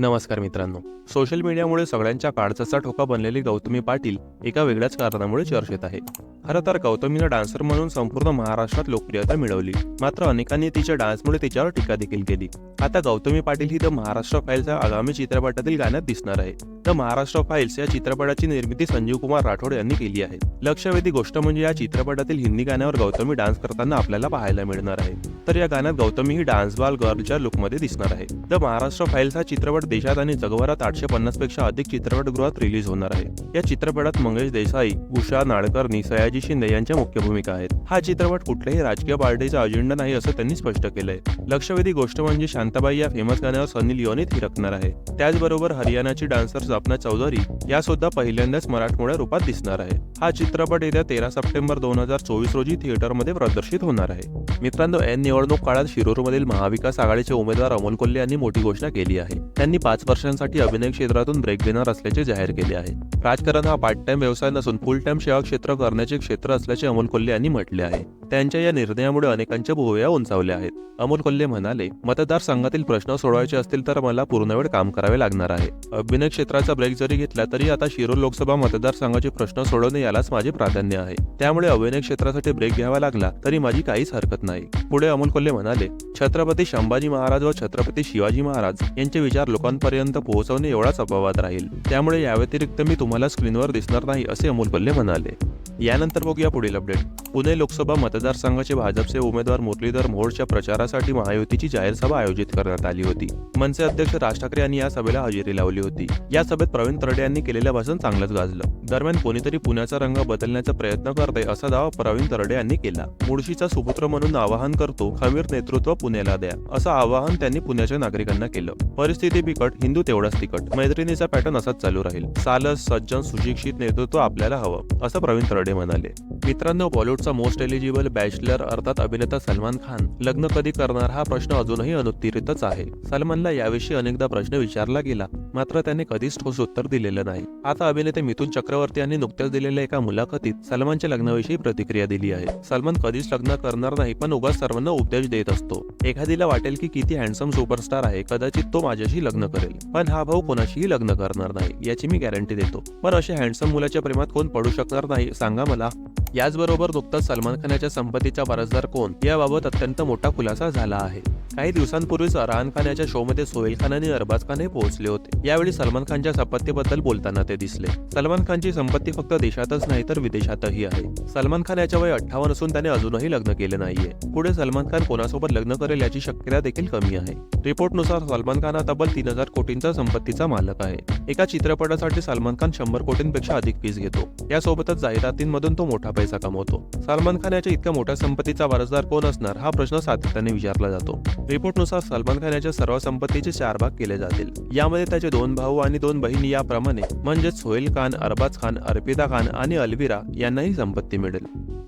नमस्कार मित्रांनो. सोशल मीडियामुळे सगळ्यांच्या काळजाचा ठोका बनलेली गौतमी पाटील एका वेगळ्याच कारणामुळे चर्चेत आहे. खरं तर गौतमीनं डान्सर म्हणून संपूर्ण महाराष्ट्रात लोकप्रियता मिळवली. मात्र अनेकांनी तिच्या डान्समुळे तिच्यावर टीका देखील केली. आता गौतमी पाटील ही द महाराष्ट्र फाईल्सच्या आगामी चित्रपटातील गाण्यात दिसणार आहे. द महाराष्ट्र फाईल्स या चित्रपटाची निर्मिती संजीव कुमार राठोड यांनी केली आहे. लक्षवेधी गोष्ट म्हणजे या चित्रपटातील हिंदी गाण्यावर गौतमी डान्स करताना आपल्याला पाहायला मिळणार आहे. तर या गाण्यात गौतमी ही डान्स बाल गर्लच्या लुकमध्ये दिसणार आहे. द महाराष्ट्र फाईल्स हा चित्रपट देशात आणि जगभरात आठशे पन्नासपेक्षा अधिक चित्रपटगृहात रिलीज होणार आहे. या चित्रपटात मंगेश देसाई उषा नाडकर निसयाजी सयाजी शिंदे यांच्या मुख्य भूमिका आहेत. हा चित्रपट कुठल्याही राजकीय पार्टीचा अजेंडा नाही असं त्यांनी स्पष्ट केलंय. लक्षवेधी गोष्ट म्हणजे शांताबाई या फेमस गाण्यावर सनी लिओनी थिरकणार आहे. त्याचबरोबर हरियाणाची डान्सर सपना चौधरी या सुद्धा पहिल्यांदाच मराठमोळ्या रूपात दिसणार आहे. हा चित्रपट येत्या तेरा सप्टेंबर दोन हजार चोवीस रोजी थिएटरमध्ये प्रदर्शित होणार आहे. मित्रांनो ऐन निवडणूक काळात शिरूरमधील महाविकास आघाडीचे उमेदवार अमोल कोल्हे यांनी मोठी घोषणा केली आहे. त्यांनी पाच वर्षांसाठी अभिनय क्षेत्रातून ब्रेक देणार असल्याचे जाहीर केले आहे. राजकारण हा पार्ट टाइम व्यवसाय नसून फुल टाइम सेवा क्षेत्र करण्याचे क्षेत्र असल्याचे अमोल कोल्हे यांनी म्हटले आहे. त्यांच्या या निर्णयामुळे अनेकांच्या भुवया उंचावल्या आहेत. अमोल कोल्हे म्हणाले मतदारसंघातील प्रश्न सोडवायचे असतील तर मला पूर्णवेळ काम करावे लागणार आहे. अभिनय क्षेत्राचा ब्रेक जरी घेतला तरी आता शिरूर लोकसभा मतदारसंघाचे प्रश्न सोडवणे यालाच माझे प्राधान्य आहे. त्यामुळे अभिनय क्षेत्रासाठी ब्रेक घ्यावा लागला तरी माझी काहीच हरकत नाही. पुढे अमोल कोल्हे म्हणाले छत्रपती संभाजी महाराज व छत्रपती शिवाजी महाराज यांचे विचार लोकांपर्यंत पोहोचवणे एवढाच अपवाद राहील. त्यामुळे याव्यतिरिक्त मी तुम्हाला स्क्रीनवर दिसणार नाही असे अमोल कोल्हे म्हणाले. यानंतर बघूया पुढील अपडेट पुणे लोकसभा मतदारसंघाचे भाजपचे उमेदवार मुरलीधर मोहोळच्या प्रचारासाठी महायुतीची जाहीर सभा आयोजित करण्यात आली होती. मनसे अध्यक्ष राज ठाकरे यांनी या सभेला हजेरी लावली होती. या सभेत प्रवीण तरडे यांनी केलेलं भाषण चांगलंच गाजलं. दरम्यान कोणीतरी पुण्याचा रंग बदलण्याचा प्रयत्न करते असा दावा प्रवीण तरडे यांनी केला. मुळशीचा सुपुत्र म्हणून आवाहन करतो खमीर नेतृत्व पुण्याला द्या असं आवाहन त्यांनी पुण्याच्या नागरिकांना केलं. परिस्थिती बिकट हिंदू तेवढाच तिकट मैत्रिणीचा पॅटर्न असाच चालू राहील. सालस सज्जन सुशिक्षित नेतृत्व आपल्याला हवं असं प्रवीण तरडे म्हणाले. मित्रांनो बॉलिवूड बॉलिवूडचा मोस्ट एलिजिबल बॅचलर अर्थात अभिनेता सलमान खान. लग्न कधी करणार हा प्रश्न अजूनही अनुत्तरितच आहे. सलमानला याविषयी अनेकदा प्रश्न विचारला गेला. मात्र त्याने कधीच ठोस उत्तर दिलेलं नाही. आता अभिनेते मिथुन चक्रवर्ती यांनी नुकत्याच दिलेल्या एका मुलाखतीत सलमानच्या लग्नाविषयी प्रतिक्रिया दिली आहे. सलमान कधीच लग्न करणार नाही पण उगाच सर्वांना उपदेश देत असतो. एखादीला वाटेल की किती हँडसम सुपरस्टार आहे कदाचित तो माझ्याशी लग्न करेल. पण हा भाऊ कोणाशीही लग्न करणार नाही याची मी गॅरंटी देतो. पण अशा हँडसम मुलाच्या प्रेमात कोण पडू शकणार नाही सांगा मला. याचबरोबर नुकताच सलमान खान याच्या संपत्तीचा वारसदार कोण याबाबत अत्यंत मोठा खुलासा झाला आहे. काही दिवसांपूर्वीच अरहान खान याच्या शोमध्ये सोहेल खान आणि अरबाज खान हे पोहोचले होते. यावेळी सलमान खानच्या संपत्तीबद्दल बोलताना ते दिसले. सलमान खानची संपत्ती फक्त देशातच नाही तर विदेशातही आहे. सलमान खान याच्या वय अठ्ठावन्न असून त्याने अजूनही लग्न केले नाहीये. पुढे सलमान खान कोणासोबत लग्न करेल याची शक्यता देखील कमी आहे. रिपोर्टनुसार सलमान खान हा तब्बल तीन हजार कोटींचा संपत्तीचा मालक आहे. एका चित्रपटासाठी सलमान खान शंभर कोटींपेक्षा अधिक फीस घेतो. यासोबतच जाहिरातींमधून तो मोठा पैसा कमवतो. सलमान खान याच्या इतक्या मोठ्या संपत्तीचा वारसदार कोण असणार हा प्रश्न सातत्याने विचारला जातो. रिपोर्टनुसार सलमान खान याच्या सर्व संपत्तीचे चार भाग केले जातील. यामध्ये त्याचे दोन भाऊ आणि दोन बहिणी याप्रमाणे म्हणजेच सोहेल खान अरबाज खान अर्पिता खान आणि अलविरा यांनाही संपत्ती मिळेल.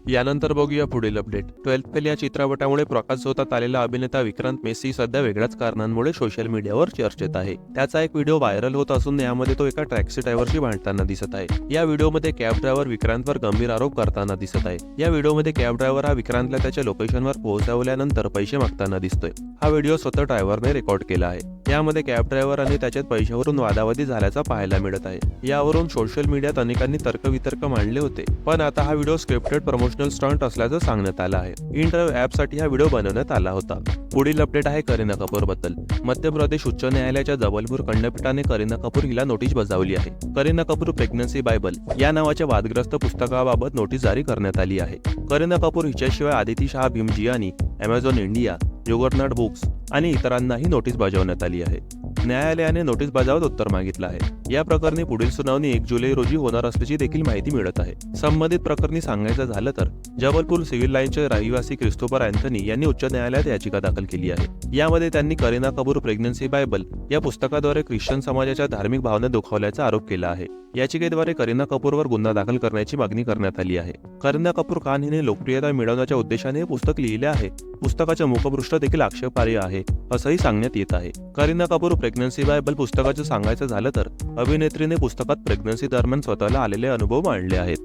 यानंतर बघूया पुढील अपडेट. ट्वेल्थ फेल या चित्रपटामुळे प्रकाश प्रकाशझोतात आलेला अभिनेता विक्रांत मेसी सध्या वेगळ्याच कारणांमुळे सोशल मीडियावर चर्चेत आहे. त्याचा एक व्हिडिओ व्हायरल होत असून यामध्ये तो एका टॅक्सी ड्रायव्हरशी भांडताना दिसत आहे. या व्हिडिओमध्ये कॅब ड्रायव्हर विक्रांतवर गंभीर आरोप करताना दिसत आहे. या व्हिडिओमध्ये कॅब ड्रायव्हर हा विक्रांतला त्याच्या लोकेशनवर पोहोचवल्यानंतर पैसे मागताना दिसतोय. हा व्हिडिओ स्वतः ड्रायव्हरने रेकॉर्ड केला आहे. यामध्ये कॅब ड्रायव्हर आणि त्याच्यात पैशावरून वादावादी झाल्याचा पाहायला मिळत आहे. यावरून सोशल मीडियात अनेकांनी तर्कवितर्क मांडले होते. पण आता हा व्हिडिओ स्क्रिप्टेड प्रमोशनल स्टंट असल्याचं सांगण्यात आलं आहे. इन ऍपसाठी हा व्हिडिओ बनवण्यात आला होता. पुढील अपडेट आहे करीना कपूरबद्दल. मध्य प्रदेश उच्च न्यायालयाच्या जबलपूर खंडपीठाने करीना कपूर हिला नोटीस बजावली आहे. करीना कपूर प्रेग्नन्सी बायबल या नावाच्या वादग्रस्त पुस्तकाबाबत नोटीस जारी करण्यात आली आहे. Kareena Kapoor हिच्याशिवाय Aditi Shah Bhimjiani Amazon India Juggernaut Books. आणि इतरांनाही नोटीस बजावण्यात आली आहे. न्यायालयाने नोटीस बजावत उत्तर मागितलं आहे. या प्रकरणी पुढील सुनावणी एक जुलै रोजी होणार असल्याची देखील माहिती मिळत आहे. संबंधित प्रकरणी सांगायचं झालं तर जबलपूर सिव्हिल लाईनचे रहिवासी क्रिस्तोफर अँथनी यांनी उच्च न्यायालयात याचिका दाखल केली आहे. यामध्ये त्यांनी करीना कपूर प्रेग्नन्सी बायबल या पुस्तकाद्वारे ख्रिश्चन समाजाच्या धार्मिक भावना दुखावल्याचा आरोप केला आहे. याचिकेद्वारे करीना कपूरवर गुन्हा दाखल करण्याची मागणी करण्यात आली आहे. करीना कपूर खान हिने लोकप्रियता मिळवण्याच्या उद्देशाने हे पुस्तक लिहिले आहे. पुस्तकाचे मुखपृष्ठ देखील आक्षेपार्ह आहे. असंही सांगण्यात येत आहे. करीना कपूर प्रेग्नन्सी बायबल पुस्तकाचं सांगायचं झालं तर अभिनेत्रीने पुस्तकात प्रेग्नन्सी दरम्यान स्वतःला आलेले अनुभव मांडले आहेत.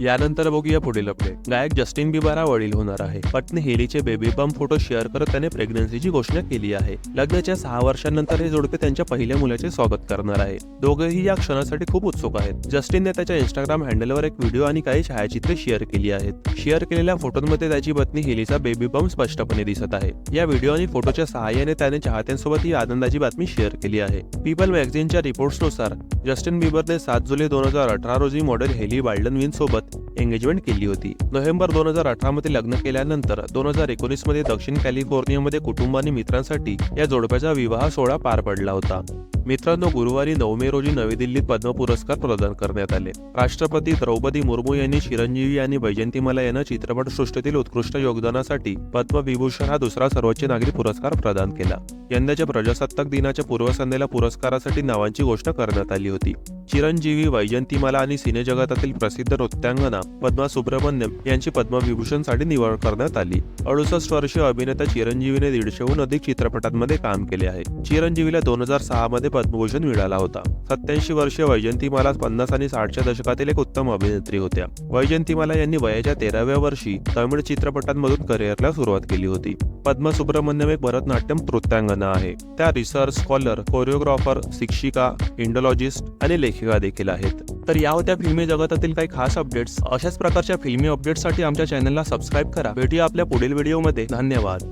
यानंतर बघूया पुढील अपडेट गायक जस्टिन बिबारा हा वडील होणार आहे. पत्नी हेलीचे बेबी बम फोटो शेअर करत त्याने प्रेग्नन्सीची घोषणा केली आहे. लग्नाच्या सहा वर्षांनंतर हे जोडपे त्यांच्या पहिल्या मुलाचे स्वागत करणार आहे. दोघेही या क्षणासाठी खूप उत्सुक आहेत. जस्टिनने त्याच्या इंस्टाग्राम हँडलवर एक व्हिडिओ आणि काही छायाचित्रे शेअर केली आहेत. शेअर केलेल्या फोटोंमध्ये त्याची पत्नी हेलीचा बेबी बम स्पष्टपणे दिसत आहे. या व्हिडिओ आणि फोटोच्या सहाय्याने त्याने चाहत्यांसोबत ही आनंदाची बातमी शेअर केली आहे. पीपल मॅगझिनच्या रिपोर्ट्सनुसार जस्टिन बिबरने सात जुलै दोन हजार अठरा रोजी मॉडेल हेली बाल्डनविन सोबत एंगेजमेंट केली होती. नोव्हेंबर दोन हजार अठरामध्ये लग्न केल्यानंतर दोन हजार एकोणीसमध्ये दक्षिण कॅलिफोर्नियामध्ये कुटुंब आणि मित्रांसाठी या जोडप्याचा विवाह सोहळा पार पडला होता. मित्रांनो गुरुवारी नऊ मे रोजी नवी दिल्लीत पद्म पुरस्कार प्रदान करण्यात आले. राष्ट्रपती द्रौपदी मुर्मू यांनी चिरंजीवी आणि वैजंतीमाला यांना चित्रपट सृष्टीतील उत्कृष्ट योगदानासाठी पद्मविभूषण हा दुसरा सर्वोच्च नागरी पुरस्कार प्रदान केला. यंदाच्या प्रजासत्ताक दिनाच्या पूर्वसंध्येला पुरस्कारासाठी नावांची घोषणा करण्यात आली होती. चिरंजीवी वैजंतीमाला आणि सिनेजगतातील प्रसिद्ध नृत्यांगना पद्मा सुब्रमण्यम यांची पद्मविभूषणसाठी निवड करण्यात आली. अडुसष्ट वर्षीय अभिनेता चिरंजीवीने दीडशेहून अधिक चित्रपटांमध्ये काम केले आहे. चिरंजीवीला दोन हजार सहा मध्ये पद्मभूषण मिळाला होता. सत्याऐंशी वर्षीय वैजंतीमाला पन्नास आणि साठच्या दशकातील एक उत्तम अभिनेत्री होत्या. वैजंतीमाला यांनी वयाच्या तेराव्या वर्षी तमिळ चित्रपटांमधून करिअरला सुरुवात केली होती. पद्मा सुब्रमण्यम एक भरतनाट्यम नृत्यांगना आहे. त्या रिसर्च स्कॉलर कोरिओग्राफर शिक्षिका इंडोलॉजिस्ट आणि लेखिका देखील आहेत. तर या होत्या फिल्मी जगतातील काही खास अपडेट्स अशाच प्रकारच्या फिल्मी अपडेट्ससाठी आमच्या चॅनलला सबस्क्राईब करा. भेटूया आपल्या पुढील व्हिडिओमध्ये धन्यवाद.